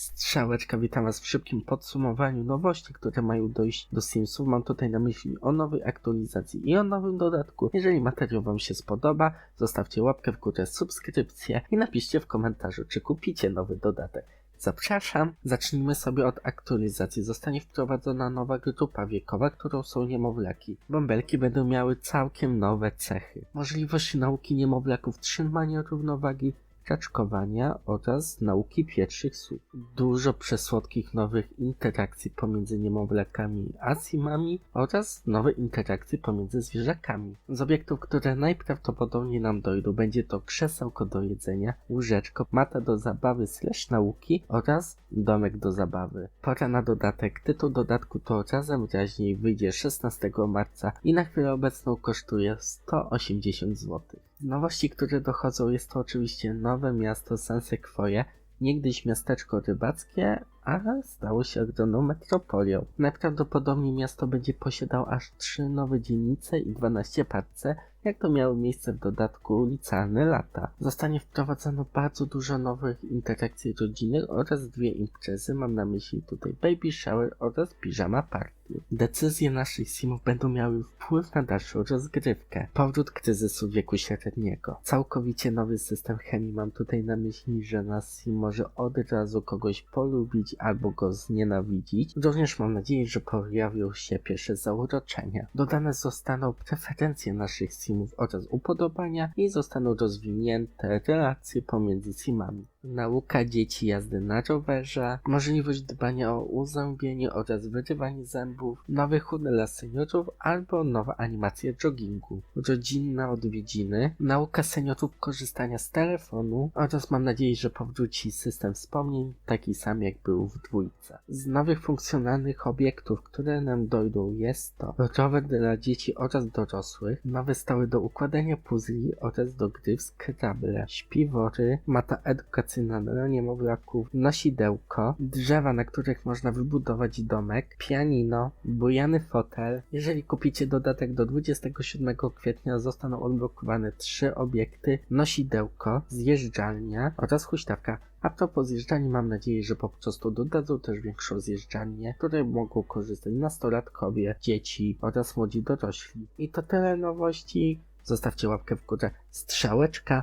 Strzałeczka, witam Was w szybkim podsumowaniu nowości, które mają dojść do Simsów. Mam tutaj na myśli o nowej aktualizacji i o nowym dodatku. Jeżeli materiał Wam się spodoba, zostawcie łapkę w górę, subskrypcję i napiszcie w komentarzu, czy kupicie nowy dodatek. Zapraszam. Zacznijmy sobie od aktualizacji. Zostanie wprowadzona nowa grupa wiekowa, którą są niemowlaki. Bąbelki będą miały całkiem nowe cechy. Możliwość nauki niemowlaków trzymania równowagi, kaczkowania oraz nauki pierwszych słów. Dużo przesłodkich nowych interakcji pomiędzy niemowlakami a simami oraz nowe interakcje pomiędzy zwierzakami. Z obiektów, które najprawdopodobniej nam dojdą, będzie to krzesełko do jedzenia, łóżeczko, mata do zabawy slash nauki oraz domek do zabawy. Pora na dodatek. Tytuł dodatku to razem raźniej wyjdzie 16 marca i na chwilę obecną kosztuje 180 zł. Nowości, które dochodzą, jest to oczywiście nowe miasto San niegdyś miasteczko rybackie, ale stało się ogromną metropolią. Najprawdopodobniej miasto będzie posiadało aż 3 nowe dzielnice i 12 parce, jak to miało miejsce w dodatku licealne lata. Zostanie wprowadzone bardzo dużo nowych interakcji rodzinnych oraz dwie imprezy, mam na myśli tutaj baby shower oraz piżama party. Decyzje naszych simów będą miały wpływ na dalszą rozgrywkę. Powrót kryzysu wieku średniego. Całkowicie nowy system chemii mam tutaj na myśli, że nasz sim może od razu kogoś polubić albo go znienawidzić. Również mam nadzieję, że pojawią się pierwsze zauroczenia. Dodane zostaną preferencje naszych simów oraz upodobania i zostaną rozwinięte relacje pomiędzy simami. Nauka dzieci jazdy na rowerze, możliwość dbania o uzębienie oraz wyrywanie zębów, nowy chód dla seniorów albo nowa animacja joggingu, rodzinne odwiedziny, nauka seniorów korzystania z telefonu oraz mam nadzieję, że powróci system wspomnień taki sam jak był w dwójce. Z nowych funkcjonalnych obiektów, które nam dojdą jest to rower dla dzieci oraz dorosłych, nowe stoły do układania puzli oraz do gry w Scrabble, śpiwory, mata edukacyjna dla niemowlaków, nosidełko, drzewa, na których można wybudować domek, pianino, bujany fotel. Jeżeli kupicie dodatek do 27 kwietnia zostaną odblokowane trzy obiekty, nosidełko, zjeżdżalnia oraz huśtawka. A propos zjeżdżalni mam nadzieję, że po prostu dodadzą też większą zjeżdżalnię, której mogą korzystać nastolatkowie, dzieci oraz młodzi dorośli. I to tyle nowości. Zostawcie łapkę w górę, strzałeczka